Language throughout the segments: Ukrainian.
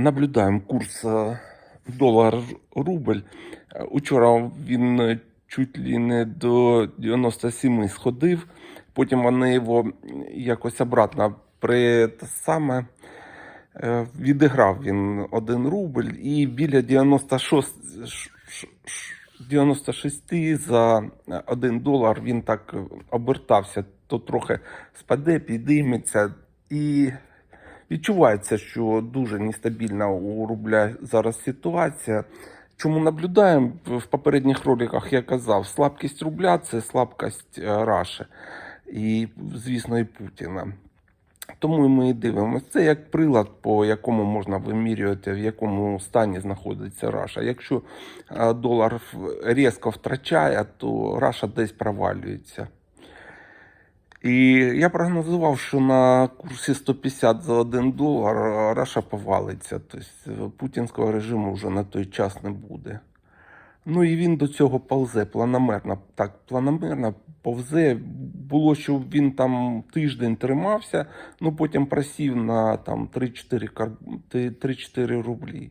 Наблюдаємо курс е, долар-рубль. Учора він чуть ли не до 97 сходив. Потім вони його якось обратно при те саме е, відіграв він 1 рубль і біля 96, ш- ш- ш- 96 за 1 долар він так обертався, то трохи спаде, підійметься і відчувається, що дуже нестабільна у рубля зараз ситуація. Чому наблюдаємо в попередніх роликах, я казав, слабкість рубля це слабкість е, Раші і, звісно, і Путіна. Тому ми і дивимося. Це як прилад, по якому можна вимірювати, в якому стані знаходиться Раша. Якщо е, долар різко втрачає, то Раша десь провалюється. І я прогнозував, що на курсі 150 за 1 долар е, Раша повалиться. Тобто путінського режиму вже на той час не буде. Ну і він до цього повзе планомерно. Так, планомерно повзе. Було, що він там тиждень тримався, ну потім просів на там 3-4 3-4 рублі.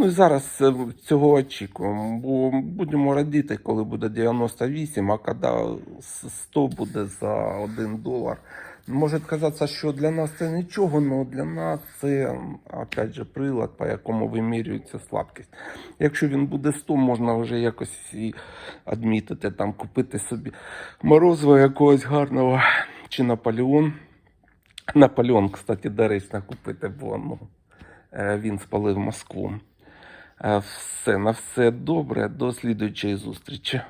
Ну і зараз е, цього очікуємо, бо будемо радіти, коли буде 98, а коли 100 буде за 1 долар. Може казатися, що для нас це нічого, але для нас це опять же прилад, по якому вимірюється слабкість. Якщо він буде 100, можна вже якось і адмітити, там купити собі морозиво якогось гарного чи Наполеон. Наполеон, кстати, доречно купити, бо ну, е, він спалив Москву. Е, Все, на все добре. До слідуючої зустрічі.